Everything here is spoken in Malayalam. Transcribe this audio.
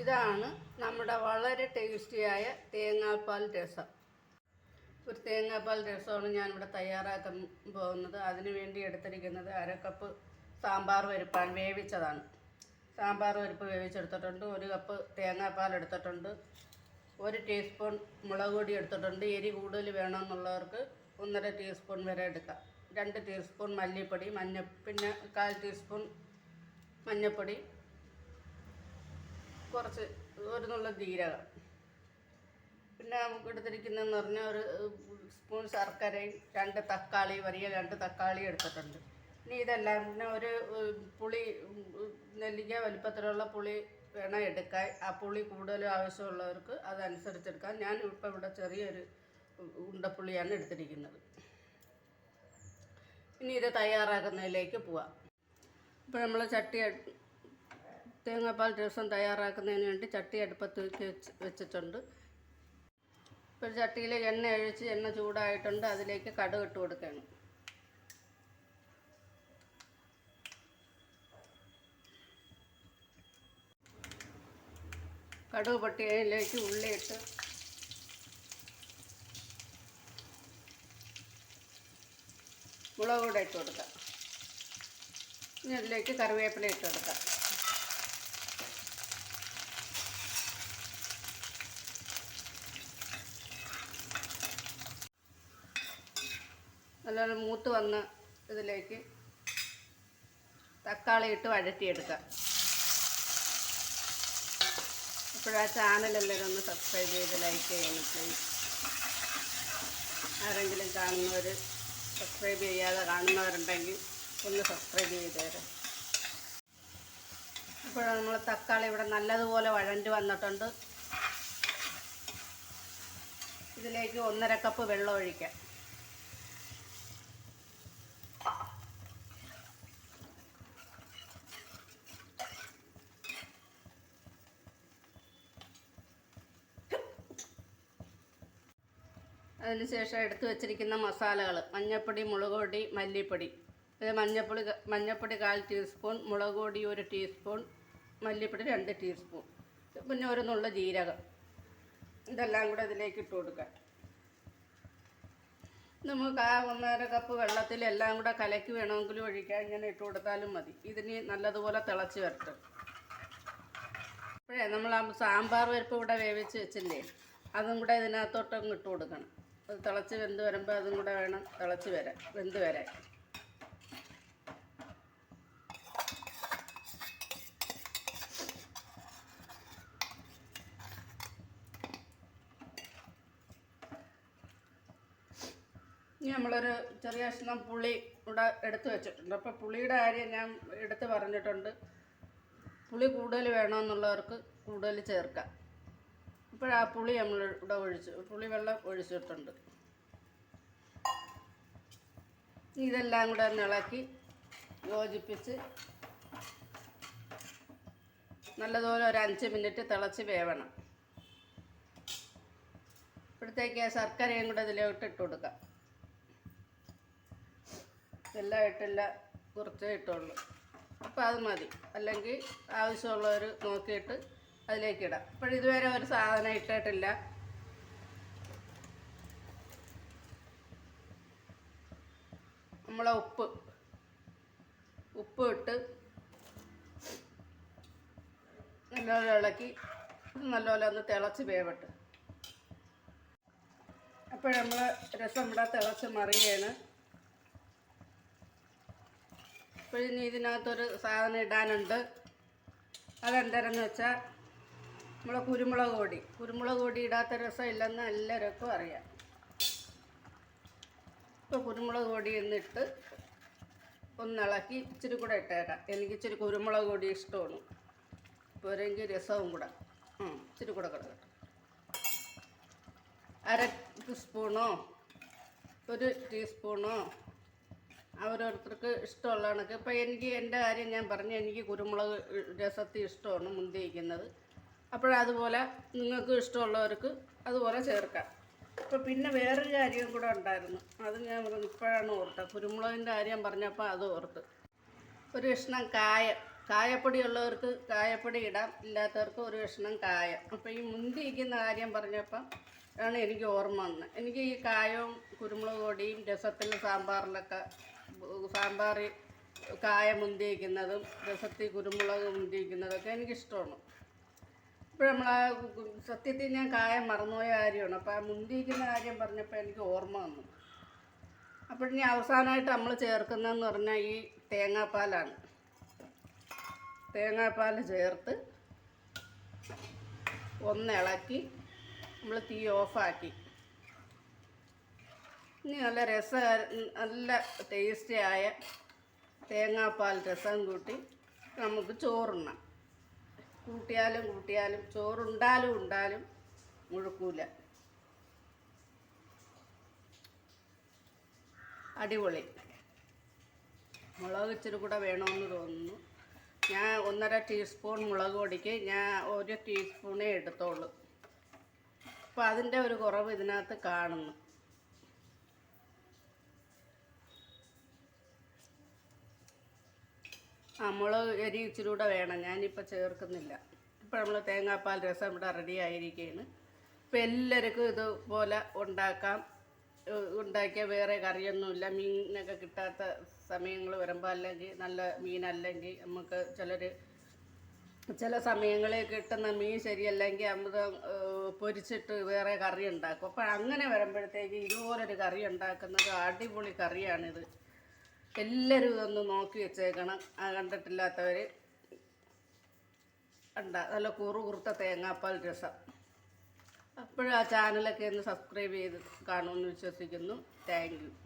ഇതാണ് നമ്മുടെ വളരെ ടേസ്റ്റിയായ തേങ്ങാപ്പാൽ രസം. ഒരു തേങ്ങാപ്പാൽ രസമാണ് ഞാനിവിടെ തയ്യാറാക്കാൻ പോകുന്നത്. അതിനു വേണ്ടി എടുത്തിരിക്കുന്നത് അര കപ്പ് സാമ്പാർ വരുപ്പാൻ വേവിച്ചതാണ്. സാമ്പാർ പരിപ്പ് വേവിച്ചെടുത്തിട്ടുണ്ട്. ഒരു കപ്പ് തേങ്ങാപ്പാൽ എടുത്തിട്ടുണ്ട്. ഒരു ടീസ്പൂൺ മുളക് പൊടി എടുത്തിട്ടുണ്ട്. എരി കൂടുതൽ വേണമെന്നുള്ളവർക്ക് ഒന്നര ടീസ്പൂൺ വരെ എടുക്കാം. രണ്ട് ടീസ്പൂൺ മല്ലിപ്പൊടി മഞ്ഞ പിന്നെ കാൽ ടീസ്പൂൺ മഞ്ഞൾപ്പൊടി കുറച്ച് ഒരു നുള്ള ജീരകം. പിന്നെ നമുക്ക് എടുത്തിരിക്കുന്നതെന്ന് പറഞ്ഞാൽ ഒരു സ്പൂൺ ശർക്കരയും രണ്ട് തക്കാളി വലിയ രണ്ട് തക്കാളി എടുത്തിട്ടുണ്ട്. ഇനി ഇതെല്ലാം പിന്നെ ഒരു പുളി നെല്ലിക്ക വലിപ്പത്തിലുള്ള പുളി വേണം എടുക്കാൻ. ആ പുളി കൂടുതൽ ആവശ്യമുള്ളവർക്ക് അതനുസരിച്ച് എടുക്കാം. ഞാൻ ഇപ്പം ഇവിടെ ചെറിയൊരു ഉണ്ടപ്പുളിയാണ് എടുത്തിരിക്കുന്നത്. ഇനി ഇത് തയ്യാറാക്കുന്നതിലേക്ക് പോവാം. ഇപ്പോൾ നമ്മൾ ചട്ടി തേങ്ങാപ്പാൽ രസം തയ്യാറാക്കുന്നതിന് വേണ്ടി ചട്ടി അടുപ്പത്ത് വെച്ച് വെച്ചിട്ടുണ്ട്. ഇപ്പോൾ ഒരു ചട്ടിയിൽ എണ്ണ ഒഴിച്ച് എണ്ണ ചൂടായിട്ടുണ്ട്. അതിലേക്ക് കടുക് ഇട്ട് കൊടുക്കണം. കടുക് പൊട്ടിയതിലേക്ക് ഉള്ളിയിട്ട് മുളക് കൂടെ ഇട്ട് കൊടുക്കാം. ഇനി അതിലേക്ക് കറിവേപ്പില ഇട്ട് കൊടുക്കാം. നല്ലോണം മൂത്ത് വന്ന ഇതിലേക്ക് തക്കാളി ഇട്ട് വഴറ്റിയെടുക്കാം ഇപ്പോഴാ ചാനലെല്ലാവരും ഒന്ന് സബ്സ്ക്രൈബ് ചെയ്ത് ലൈക്ക് ചെയ്യണം ആരെങ്കിലും കാണുന്നവർ സബ്സ്ക്രൈബ് ചെയ്യാതെ കാണുന്നവരുണ്ടെങ്കിൽ ഒന്ന് സബ്സ്ക്രൈബ് ചെയ്തേരെ ഇപ്പോൾ നമ്മൾ തക്കാളി ഇവിടെ നല്ലതുപോലെ വഴണ്ടി വന്നിട്ടുണ്ട്. ഇതിലേക്ക് ഒന്നര കപ്പ് വെള്ളം ഒഴിക്കാം. അതിനുശേഷം എടുത്തു വെച്ചിരിക്കുന്ന മസാലകൾ മഞ്ഞൾപ്പൊടി മുളക് പൊടി മല്ലിപ്പൊടി മഞ്ഞൾപ്പൊടി മഞ്ഞൾപ്പൊടി കാൽ ടീസ്പൂൺ മുളക് പൊടി ഒരു ടീസ്പൂൺ മല്ലിപ്പൊടി രണ്ട് ടീസ്പൂൺ. പിന്നെ ഒരു നുള്ള ജീരകം. ഇതെല്ലാം കൂടെ അതിലേക്ക് ഇട്ട് കൊടുക്കാം. നമുക്ക് ആ ഒന്നര കപ്പ് വെള്ളത്തിൽ എല്ലാം കൂടെ കലക്കി വേണമെങ്കിൽ ഒഴിക്കാൻ ഇങ്ങനെ ഇട്ട് കൊടുത്താലും മതി. ഇതിന് നല്ലതുപോലെ തിളച്ച് വരട്ടെ. അപ്പോഴേ നമ്മൾ ആ സാമ്പാർ പരിപ്പ് ഇവിടെ വേവിച്ച് വെച്ചില്ലേ? അതും കൂടെ ഇതിനകത്തോട്ടങ്ങ് ഇട്ട് കൊടുക്കണം. അത് തിളച്ച് വെന്ത് വരുമ്പോൾ അതും കൂടെ വേണം തിളച്ച് വരാൻ വെന്ത് വരാൻ. ഇനി നമ്മളൊരു ചെറിയ കഷ്ണം പുളി ഇവിടെ എടുത്തു വെച്ചിട്ടുണ്ട്. അപ്പോൾ പുളിയുടെ കാര്യം ഞാൻ എടുത്ത് പറഞ്ഞിട്ടുണ്ട്. പുളി കൂടുതൽ വേണമെന്നുള്ളവർക്ക് കൂടുതൽ ചേർക്കാം. ഇപ്പോഴാ പുളി നമ്മൾ ഇവിടെ ഒഴിച്ച് പുളി വെള്ളം ഒഴിച്ചിട്ടുണ്ട് ഇതെല്ലാം കൂടെ ഒന്ന് ഇളക്കി യോജിപ്പിച്ച് നല്ലതുപോലെ ഒരു അഞ്ച് മിനിറ്റ് തിളച്ച് വേവണം. ഇപ്പോഴത്തേക്ക് ശർക്കരയും കൂടെ ഇതിലോട്ട് ഇട്ട് കൊടുക്കാം. എല്ലാം ഇട്ടില്ല കുറച്ചേ ഇട്ടുള്ളൂ. അപ്പോൾ അത് മതി. അല്ലെങ്കിൽ ആവശ്യമുള്ളവർ നോക്കിയിട്ട് അതിലേക്ക് ഇടാം അപ്പോൾ ഇതുവരെ ഒരു സാധനം ഇട്ടിട്ടില്ല. നമ്മളെ ഉപ്പ്. ഉപ്പ് ഇട്ട് നല്ലപോലെ ഇളക്കി നല്ലപോലെ ഒന്ന് തിളച്ച് വേവട്ടെ. അപ്പോൾ നമ്മൾ രസം ഇവിടെ തിളച്ച് മറിയാണ് അപ്പോൾ ഇനി ഇതിനകത്തൊരു സാധനം ഇടാനുണ്ട്. അതെന്താണെന്ന് വെച്ചാൽ നമ്മളെ കുരുമുളക് പൊടി. കുരുമുളക് പൊടി ഇടാത്ത രസം ഇല്ലെന്ന് എല്ലാവർക്കും അറിയാം. ഇപ്പോൾ കുരുമുളക് പൊടി എന്നിട്ട് ഒന്നിളക്കി ഇച്ചിരി കൂടെ ഇട്ടേക്കാം. എനിക്ക് ഇച്ചിരി കുരുമുളക് പൊടി ഇഷ്ടമാണ്. പോരെങ്കിൽ രസവും കൂടെ. ഇച്ചിരി കൂടെ കിടക്കട്ടെ അര സ്പൂണോ ഒരു ടീസ്പൂണോ? ഓരോരുത്തർക്ക് ഇഷ്ടമുള്ള കണക്ക് ഇപ്പം എനിക്ക് എന്റെ കാര്യം ഞാൻ പറഞ്ഞു. എനിക്ക് കുരുമുളക് രസത്തിൽ ഇഷ്ടമാണ് മുന്തിരിക്കുന്നത്. അപ്പോഴതുപോലെ നിങ്ങൾക്ക് ഇഷ്ടമുള്ളവർക്ക് അതുപോലെ ചേർക്കാം. അപ്പോൾ പിന്നെ വേറൊരു കാര്യം കൂടെ ഉണ്ടായിരുന്നു. അത് ഞാൻ ഇപ്പോഴാണ് ഓർത്തത്. കുരുമുളകിന്റെ കാര്യം പറഞ്ഞപ്പോൾ അത് ഓർത്ത്. ഒരു കഷ്ണം കായ. കായപ്പൊടി ഉള്ളവർക്ക് കായപ്പൊടി ഇടാം ഇല്ലാത്തവർക്ക് ഒരു കഷ്ണം കായ. അപ്പോൾ ഈ മുന്തിരിക്കുന്ന കാര്യം പറഞ്ഞപ്പം ആണ് എനിക്ക് ഓർമ്മ വന്നത്. എനിക്ക് ഈ കായവും കുരുമുളക് പൊടിയും രസത്തിൽ സാമ്പാറിലൊക്കെ സാമ്പാർ കായ മുന്തിരിക്കുന്നതും രസത്തിൽ കുരുമുളക് മുന്തിരിക്കുന്നതൊക്കെ എനിക്കിഷ്ടമാണ്. ഇപ്പോൾ നമ്മൾ ആ സത്യത്തിൽ ഞാൻ കായ മറന്നുപോയ കാര്യമാണ്. അപ്പോൾ ആ മുന്തിരിക്കുന്ന കാര്യം പറഞ്ഞപ്പോൾ എനിക്ക് ഓർമ്മ വന്നു. അപ്പോൾ ഇനി അവസാനമായിട്ട് നമ്മൾ ചേർക്കുന്നതെന്ന് പറഞ്ഞാൽ ഈ തേങ്ങാപ്പാലാണ്. തേങ്ങാപ്പാൽ ചേർത്ത് ഒന്ന് ഇളക്കി നമ്മൾ തീ ഓഫാക്കി. ഇനി നല്ല രസ നല്ല ടേസ്റ്റി ആയ തേങ്ങാപ്പാൽ രസം കൂട്ടി നമുക്ക് ചോറുണ്ണാം കൂട്ടിയാലും കൂട്ടിയാലും ചോറുണ്ടാലും ഉണ്ടാലും മുഴുക്കൂല. അടിപൊളി. മുളക് ഇച്ചിരി കൂടെ വേണമെന്ന് തോന്നുന്നു. ഞാൻ ഒന്നര ടീസ്പൂൺ മുളക് പൊടിക്ക് ഞാൻ ഒരു ടീസ്പൂണേ എടുത്തോളൂ. അപ്പോൾ അതിന്റെ ഒരു കുറവ് ഇതിനകത്ത് കാണുന്നു. ആ മുളക് എരി ഇച്ചിരി കൂടെ വേണം. ഞാനിപ്പോൾ ചേർക്കുന്നില്ല. ഇപ്പോൾ നമ്മൾ തേങ്ങാപ്പാൽ രസം ഇവിടെ റെഡി ആയിരിക്കുകയാണ് ഇപ്പം എല്ലാവർക്കും ഇതുപോലെ ഉണ്ടാക്കാം. ഉണ്ടാക്കിയ വേറെ കറിയൊന്നുമില്ല. മീനൊക്കെ കിട്ടാത്ത സമയങ്ങൾ വരുമ്പോൾ അല്ലെങ്കിൽ നല്ല മീനല്ലെങ്കിൽ നമുക്ക് ചിലർ ചില സമയങ്ങളിൽ കിട്ടുന്ന മീൻ ശരിയല്ലെങ്കിൽ അമൃത പൊരിച്ചിട്ട് വേറെ കറി ഉണ്ടാക്കും. അപ്പോൾ അങ്ങനെ വരുമ്പോഴത്തേക്ക് ഇതുപോലൊരു കറി ഉണ്ടാക്കുന്നത് അടിപൊളി കറിയാണിത്. എല്ലാവരും ഇതൊന്ന് നോക്കി വെച്ചേക്കണം. ആ കണ്ടിട്ടില്ലാത്തവർ കണ്ട നല്ല കുറു കുറുത്ത തേങ്ങാപ്പാൽ രസം. അപ്പോഴും ആ ചാനലൊക്കെ ഒന്ന് സബ്സ്ക്രൈബ് ചെയ്ത് കാണുമെന്ന് വിശ്വസിക്കുന്നു. താങ്ക്